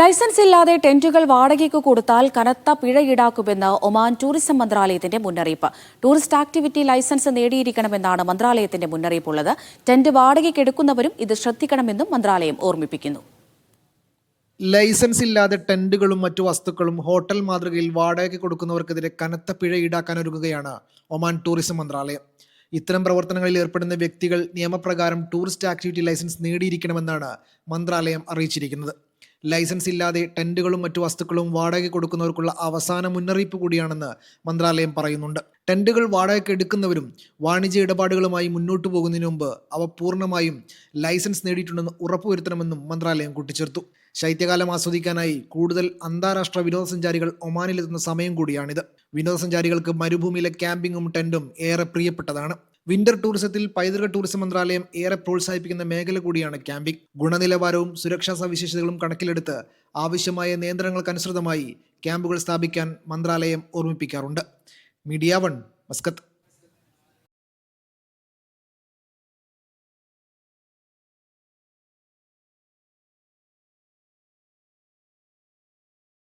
Licence ഇല്ലാതെ ടെന്റുകൾ വാടകയ്ക്ക് കൊടുത്താൽ കനത്ത പിഴ ഈടാക്കുമെന്ന് ഒമാൻ ടൂറിസം മന്ത്രാലയത്തിന്റെ മുന്നറിയിപ്പ്. ടൂറിസ്റ്റ് ആക്ടിവിറ്റി ലൈസൻസ് നേടിയിരിക്കണമെന്നാണ് മന്ത്രാലയത്തിന്റെ മുന്നറിയിപ്പുള്ളത്. ടെന്റ് വാടകയ്ക്ക് എടുക്കുന്നവരും ഇത് ശ്രദ്ധിക്കണമെന്നും മന്ത്രാലയം ഓർമ്മിപ്പിക്കുന്നു. ലൈസൻസ് ഇല്ലാതെ ടെന്റുകളും മറ്റു വസ്തുക്കളും ഹോട്ടൽ മാതൃകയിൽ വാടകയ്ക്ക് കൊടുക്കുന്നവർക്കെതിരെ കനത്ത പിഴ ഈടാക്കാൻ ഒരുങ്ങുകയാണ് ഒമാൻ ടൂറിസം മന്ത്രാലയം. ഇത്തരം പ്രവർത്തനങ്ങളിൽ ഏർപ്പെടുന്ന വ്യക്തികൾ നിയമപ്രകാരം ടൂറിസ്റ്റ് ആക്ടിവിറ്റി ലൈസൻസ് നേടിയിരിക്കണമെന്നാണ് മന്ത്രാലയം അറിയിച്ചിരിക്കുന്നത്. ലൈസൻസ് ഇല്ലാതെ ടെന്റുകളും മറ്റു വസ്തുക്കളും വാടകയ്ക്ക് കൊടുക്കുന്നവർക്കുള്ള അവസാന മുന്നറിയിപ്പ് കൂടിയാണെന്ന് മന്ത്രാലയം പറയുന്നുണ്ട്. ടെന്റുകൾ വാടകയ്ക്ക് എടുക്കുന്നവരും വാണിജ്യ ഇടപാടുകളുമായി മുന്നോട്ടു പോകുന്നതിന് മുമ്പ് അവ പൂർണമായും ലൈസൻസ് നേടിയിട്ടുണ്ടെന്ന് ഉറപ്പുവരുത്തണമെന്നും മന്ത്രാലയം കൂട്ടിച്ചേർത്തു. ശൈത്യകാലം ആസ്വദിക്കാനായി കൂടുതൽ അന്താരാഷ്ട്ര വിനോദസഞ്ചാരികൾ ഒമാനിലെത്തുന്ന സമയം കൂടിയാണിത്. വിനോദസഞ്ചാരികൾക്ക് മരുഭൂമിയിലെ ക്യാമ്പിങ്ങും ടെന്റും ഏറെ പ്രിയപ്പെട്ടതാണ്. വിന്റർ ടൂറിസത്തിൽ പൈതൃക ടൂറിസം മന്ത്രാലയം ഏറെ പ്രോത്സാഹിപ്പിക്കുന്ന മേഖല കൂടിയാണ് ക്യാമ്പിംഗ്. ഗുണനിലവാരവും സുരക്ഷാ സവിശേഷതകളും കണക്കിലെടുത്ത് ആവശ്യമായ നിയന്ത്രണങ്ങൾക്കനുസൃതമായി ക്യാമ്പുകൾ സ്ഥാപിക്കാൻ മന്ത്രാലയം ഓർമ്മിപ്പിക്കാറുണ്ട്. Media one Muscat.